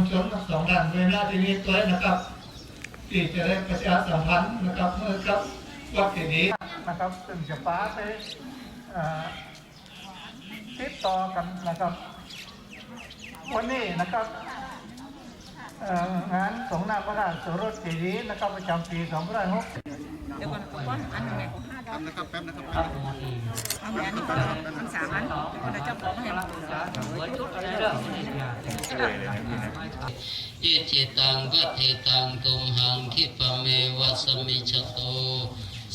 มวลชนทั้งสองด้านด้วยหน้าที่นี้ตัวนะครับที่จะได้ประชาสัมพันธ์นะครับเมื่อกับวัดที่นี้นะครับซึ่งจะป้าไปเอ่อติดต่อกันนะครับ วันนี้นะครับเอ่องานสงฆ์นาคราชโสรสเจดีย์นะครับประจำปี2506เดี๋ยวก่อนก่อนอันหนึ่งไงแป๊บนะครับแป๊บนะครับเอาแหวนทั้งสามอันคนละเจ้าของให้ยิ จิตังกัตถิตังตุมหังคิปเมวัสมิชโต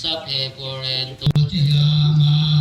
สัพเพปุเรนตุจิยามา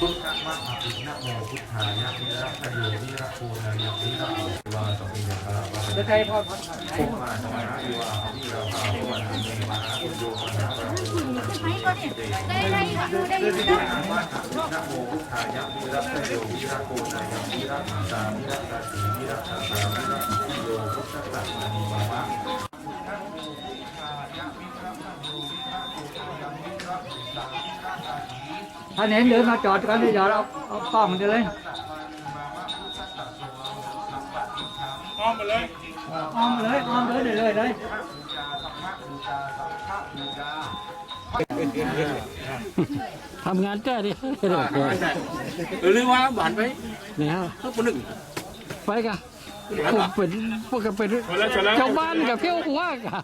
พุทธมหาอินะโมพุทธายะวิรัตโยวิรัตโพนายะวิรัตโยวาสัพพิยะระวะจะใครพอด พุทธาสมานะวิวาหวิราภาวันเมมาอุโยมนะปะโมนะได้ได้ดูได้ดูได้นะโมพุทธายะวิรัตโยวิรัโพนายะวิรัตตาวิรัตสีวิรัตตาวิรัตโยพุทธตัมานีมะถ้าเน้นเดินมาจอดกันเลยจอดเอาเอากล้องมันเลยอ้อมมาเลย อ้อมเลยอ้อมเลยเลยเลยเลยทำงานแก้ดิหรือว่าหวานไปเนี่ยทุกคนหนึ่งไปกันผมเป็นพวกกันเป็นชาวบ้านกับเพี้ยวหัวกัน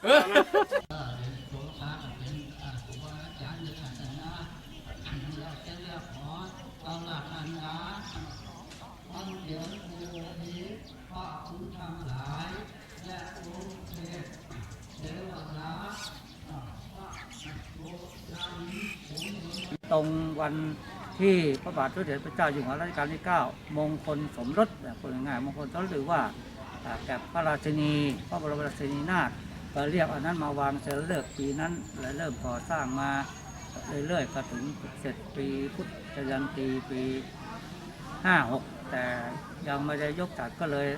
ตรงวันที่พระบาทสมเด็จพระเจ้าอยู่หัวรัชกาลที่ 9 มงคลสมรสแบบคนง่ายมงคลสมรสหรือว่าแก่พระราชินีพระบรมราชินีนาถก็เรียกอันนั้นมาวางเสร็จเลิกปีนั้นและเริ่มก่อสร้างมาเรื่อยๆก็ถึงเสร็จปีพุทธยันตีปี 56 แต่ยังไม่ได้ยกจัดก็เลย